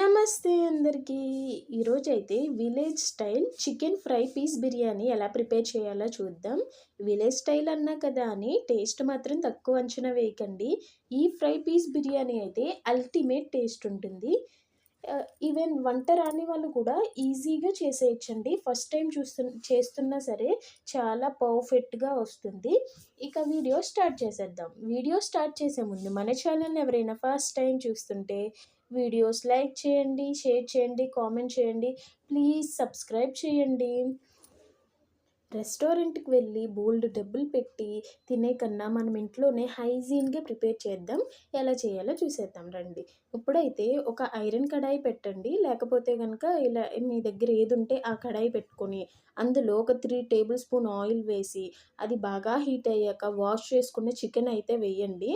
నమస్తే అందరికీ. ఈరోజైతే village style chicken fry piece biryani ఎలా ప్రిపేర్ చేయాలో చూద్దాం. విలేజ్ స్టైల్ అన్నా కదా అని టేస్ట్ మాత్రం తక్కువ అంచనా వేయకండి. ఈ ఫ్రై పీస్ బిర్యానీ అయితే అల్టిమేట్ టేస్ట్ ఉంటుంది. ఈవెన్ వంట రాని వాళ్ళు కూడా ఈజీగా చేసేయచ్చండి. ఫస్ట్ టైం చూస్తు చేస్తున్నా సరే చాలా పర్ఫెక్ట్గా వస్తుంది. ఇక వీడియో స్టార్ట్ చేసేద్దాం. వీడియో స్టార్ట్ చేసే ముందు మన ఛానల్ని ఎవరైనా ఫస్ట్ టైం చూస్తుంటే వీడియోస్ లైక్ చేయండి షేర్ చేయండి కామెంట్ చేయండి. ప్లీజ్ సబ్స్క్రైబ్ చేయండి. రెస్టారెంట్కి వెళ్ళి బోల్డ్ డబ్బులు పెట్టి తినే కన్నా మనం ఇంట్లోనే హైజీన్గా ప్రిపేర్ చేద్దాం. ఎలా చేయాలో చూసేద్దాం రండి. ఇప్పుడైతే ఒక ఐరన్ కడాయి పెట్టండి. లేకపోతే కనుక ఇలా మీ దగ్గర ఏది ఉంటే ఆ కడాయి పెట్టుకొని అందులో ఒక త్రీ టేబుల్ స్పూన్ ఆయిల్ వేసి అది బాగా హీట్ అయ్యాక వాష్ చేసుకున్న చికెన్ అయితే వేయండి.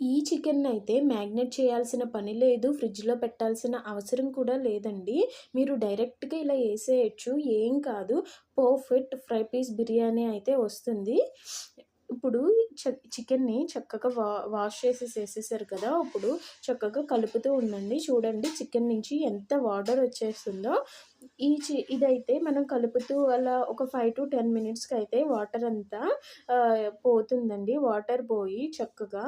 ఈ చికెన్ అయితే మ్యాగ్నెట్ చేయాల్సిన పని లేదు ఫ్రిడ్జ్లో పెట్టాల్సిన అవసరం కూడా లేదండి. మీరు డైరెక్ట్గా ఇలా వేసేయచ్చు ఏం కాదు. పర్ఫెక్ట్ ఫ్రై పీస్ బిర్యానీ అయితే వస్తుంది. ఇప్పుడు చ చికెన్ని చక్కగా వా వాష్ చేసి వేసేసారు కదా ఇప్పుడు చక్కగా కలుపుతూ ఉండండి. చూడండి చికెన్ నుంచి ఎంత వాటర్ వచ్చేస్తుందో. ఈ చి ఇదైతే మనం కలుపుతూ అలా ఒక ఫైవ్ టు టెన్ మినిట్స్కి అయితే వాటర్ అంతా పోతుందండి. వాటర్ పోయి చక్కగా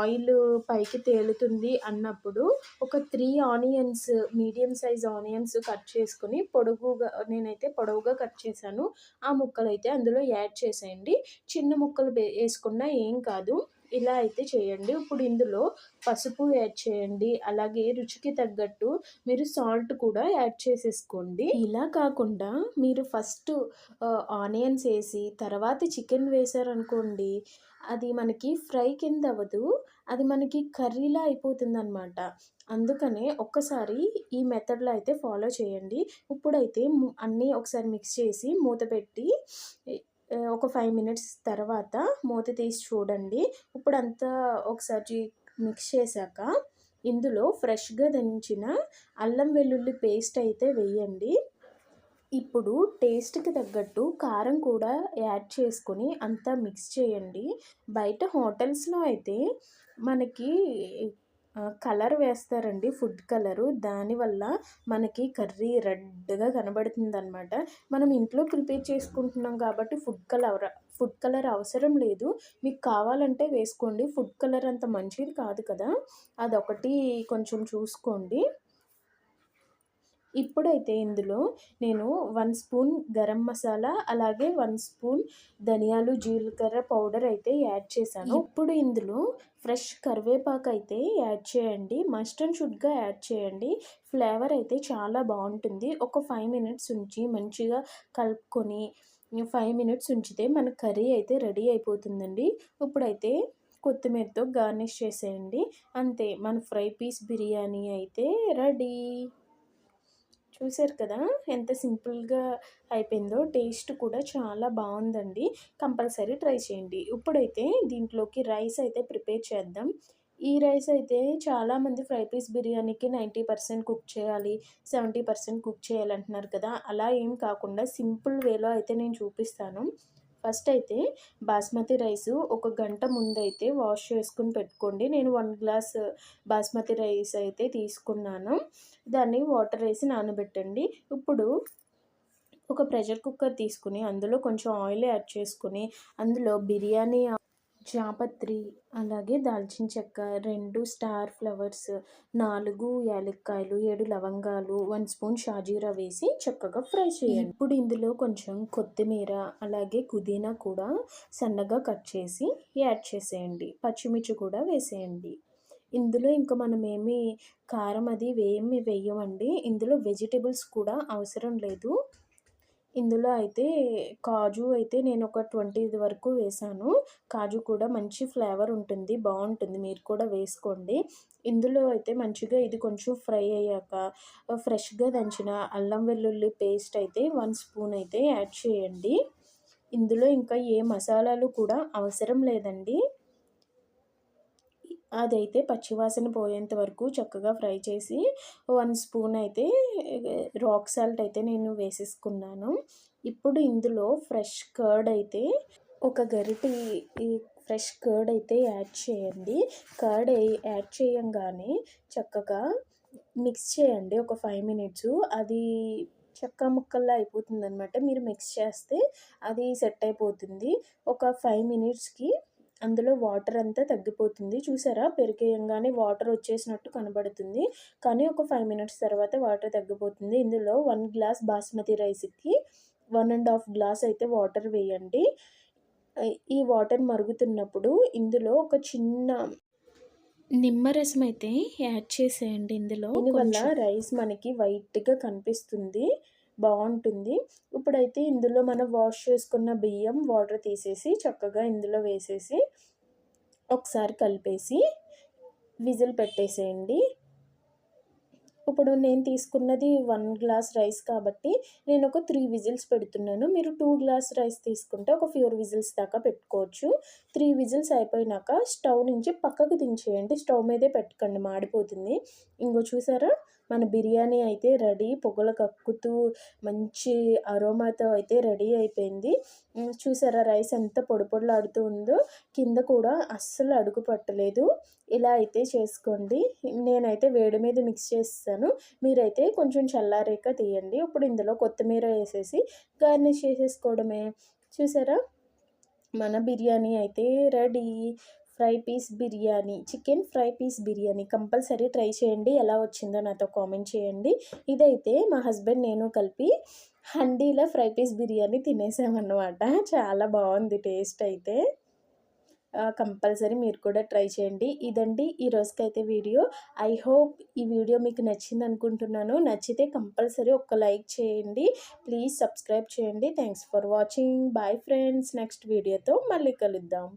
ఆయిల్ పైకి తేలుతుంది అన్నప్పుడు ఒక three onions medium size onions cut చేసుకుని పొడుగుగా నేనైతే పొడవుగా కట్ చేశాను. ఆ ముక్కలు అయితే అందులో యాడ్ చేసేయండి. చిన్న ముక్కలు వేసుకున్నా ఏం కాదు. ఇలా అయితే చేయండి. ఇప్పుడు ఇందులో పసుపు యాడ్ చేయండి. అలాగే రుచికి తగ్గట్టు మీరు సాల్ట్ కూడా యాడ్ చేసేసుకోండి. ఇలా కాకుండా మీరు ఫస్ట్ ఆనియన్స్ వేసి తర్వాత చికెన్ వేశారనుకోండి అది మనకి ఫ్రై కింద అవ్వదు. అది మనకి కర్రీలా అయిపోతుందన్నమాట. అందుకనే ఒక్కసారి ఈ మెథడ్లో అయితే ఫాలో చేయండి. ఇప్పుడైతే అన్నీ ఒకసారి మిక్స్ చేసి మూత పెట్టి ఒక ఫైవ్ మినిట్స్ తర్వాత మూత తీసి చూడండి. ఇప్పుడు అంతా ఒకసారి మిక్స్ చేశాక ఇందులో ఫ్రెష్గా దంచిన అల్లం వెల్లుల్లి పేస్ట్ అయితే వేయండి. ఇప్పుడు టేస్ట్కి తగ్గట్టు కారం కూడా యాడ్ చేసుకొని అంతా మిక్స్ చేయండి. బయట హోటల్స్లో అయితే మనకి కలర్ వేస్తారండి ఫుడ్ కలరు. దానివల్ల మనకి కర్రీ రెడ్గా కనబడుతుంది అనమాట మనం ఇంట్లో ప్రిపేర్ చేసుకుంటున్నాం కాబట్టి ఫుడ్ కలర్ ఫుడ్ కలర్ అవసరం లేదు. మీకు కావాలంటే వేసుకోండి. ఫుడ్ కలర్ అంత మంచిది కాదు కదా. అదొకటి కొంచెం చూసుకోండి. ఇప్పుడైతే ఇందులో నేను వన్ స్పూన్ గరం మసాలా అలాగే వన్ స్పూన్ ధనియాలు జీలకర్ర పౌడర్ అయితే యాడ్ చేశాను. ఇప్పుడు ఇందులో ఫ్రెష్ కరివేపాకు అయితే యాడ్ చేయండి. మస్ట్ అండ్ షుడ్గా యాడ్ చేయండి. ఫ్లేవర్ అయితే చాలా బాగుంటుంది. ఒక ఫైవ్ మినిట్స్ ఉంచి మంచిగా కలుపుకొని ఫైవ్ మినిట్స్ ఉంచితే మన కర్రీ అయితే రెడీ అయిపోతుందండి. ఇప్పుడైతే కొత్తిమీరతో గార్నిష్ చేసేయండి. అంతే మన ఫ్రై పీస్ బిర్యానీ అయితే రెడీ. చూసారు కదా ఎంత సింపుల్గా అయిపోయిందో టేస్ట్ కూడా చాలా బాగుందండి. కంపల్సరీ ట్రై చేయండి. ఇప్పుడైతే దీంట్లోకి రైస్ అయితే ప్రిపేర్ చేద్దాం. ఈ రైస్ అయితే చాలామంది ఫ్రై పీస్ బిర్యానీకి నైంటీ పర్సెంట్ కుక్ చేయాలి సెవెంటీ పర్సెంట్ కుక్ చేయాలంటున్నారు కదా. అలా ఏం కాకుండా సింపుల్ వేలో అయితే నేను చూపిస్తాను. ఫస్ట్ అయితే బాస్మతి రైస్ ఒక గంట ముందైతే వాష్ చేసుకుని పెట్టుకోండి. నేను వన్ గ్లాస్ బాస్మతి రైస్ అయితే తీసుకున్నాను. దాన్ని వాటర్ వేసి నానబెట్టండి. ఇప్పుడు ఒక ప్రెషర్ కుక్కర్ తీసుకుని అందులో కొంచెం ఆయిల్ యాడ్ చేసుకుని అందులో బిర్యానీ జాపత్రి అలాగే దాల్చిన చెక్క రెండు స్టార్ ఫ్లవర్స్ నాలుగు యాలక్కాయలు ఏడు లవంగాలు వన్ స్పూన్ షాజీరా వేసి చక్కగా ఫ్రై చేయండి. ఇప్పుడు ఇందులో కొంచెం కొత్తిమీర అలాగే పుదీనా కూడా సన్నగా కట్ చేసి యాడ్ చేసేయండి. పచ్చిమిర్చి కూడా వేసేయండి. ఇందులో ఇంకా మనం ఏమి కారం అది ఏమి వేయమండి. ఇందులో వెజిటేబుల్స్ కూడా అవసరం లేదు. ఇందులో అయితే కాజు అయితే నేను ఒక ట్వంటీ వరకు వేసాను. కాజు కూడా మంచి ఫ్లేవర్ ఉంటుంది బాగుంటుంది. మీరు కూడా వేసుకోండి. ఇందులో అయితే మంచిగా ఇది కొంచెం ఫ్రై అయ్యాక ఫ్రెష్గా దంచిన అల్లం వెల్లుల్లి పేస్ట్ అయితే వన్ స్పూన్ అయితే యాడ్ చేయండి. ఇందులో ఇంకా ఏ మసాలాలు కూడా అవసరం లేదండి. అదైతే పచ్చివాసన పోయేంత వరకు చక్కగా ఫ్రై చేసి వన్ స్పూన్ అయితే రాక్ సాల్ట్ అయితే నేను వేసేసుకున్నాను. ఇప్పుడు ఇందులో ఫ్రెష్ కర్డ్ అయితే ఒక గరిటె ఫ్రెష్ కర్డ్ అయితే యాడ్ చేయండి. కర్డ్ యాడ్ చేయంగానే చక్కగా మిక్స్ చేయండి ఒక ఫైవ్ మినిట్స్. అది చెక్క ముక్కల్లా అయిపోతుందనమాట మీరు మిక్స్ చేస్తే అది సెట్ అయిపోతుంది. ఒక ఫైవ్ మినిట్స్కి అందులో వాటర్ అంతా తగ్గిపోతుంది. చూసారా? పెరిగేయంగానే వాటర్ వచ్చేసినట్టు కనబడుతుంది. కానీ ఒక ఫైవ్ మినిట్స్ తర్వాత వాటర్ తగ్గిపోతుంది. ఇందులో వన్ గ్లాస్ బాస్మతి రైస్కి వన్ అండ్ హాఫ్ గ్లాస్ అయితే వాటర్ వేయండి. ఈ వాటర్ మరుగుతున్నప్పుడు ఇందులో ఒక చిన్న నిమ్మరసం అయితే యాడ్ చేసేయండి ఇందులో. దీనివల్ల రైస్ మనకి వైట్గా కనిపిస్తుంది. బాగుంటుంది. ఇప్పుడైతే ఇందులో మనం వాష్ చేసుకున్న బియ్యం వాటర్ తీసేసి చక్కగా ఇందులో వేసేసి ఒకసారి కలిపేసి విజిల్ పెట్టేసేయండి. ఇప్పుడు నేను తీసుకున్నది వన్ గ్లాస్ రైస్ కాబట్టి నేను ఒక త్రీ విజిల్స్ పెడుతున్నాను. మీరు టూ గ్లాస్ రైస్ తీసుకుంటే ఒక ఫోర్ విజిల్స్ దాకా పెట్టుకోవచ్చు. త్రీ విజిల్స్ అయిపోయినాక స్టవ్ నుంచి పక్కకు దించేయండి. స్టవ్ మీదే పెట్టకండి మాడిపోతుంది. ఇంకో చూసారా? మన బిర్యానీ అయితే రెడీ. పొగలు కక్కుతూ మంచి అరోమాతో అయితే రెడీ అయిపోయింది. చూసారా రైస్ ఎంత పొడి పొడిలాడుతూ ఉందో. కింద కూడా అస్సలు అడుగు పట్టలేదు. ఇలా అయితే చేసుకోండి. నేనైతే వేడి మీద మిక్స్ చేస్తాను. మీరైతే కొంచెం చల్లారేక తీయండి. ఇప్పుడు ఇందులో కొత్తిమీర వేసేసి గార్నిష్ చేసేసుకోవడమే. చూసారా? మన బిర్యానీ అయితే ready. Fry piece biryani chicken fry piece biryani compulsory try చేయండి. ఎలా వచ్చిందో నాతో కామెంట్ చేయండి. ఇదైతే మా హస్బెండ్ నేను కలిపి హండీలో ఫ్రై పీస్ బిర్యానీ తినేసామన్నమాట. చాలా బాగుంది టేస్ట్ అయితే. కంపల్సరీ మీరు కూడా ట్రై చేయండి. ఇదండి ఈ రోజుకైతే వీడియో. ఐ హోప్ ఈ వీడియో మీకు నచ్చింది అనుకుంటున్నాను. నచ్చితే కంపల్సరీ ఒక లైక్ చేయండి. ప్లీజ్ సబ్స్క్రైబ్ చేయండి. Thanks for watching. Bye friends. Next వీడియోతో మళ్ళీ కలుద్దాం.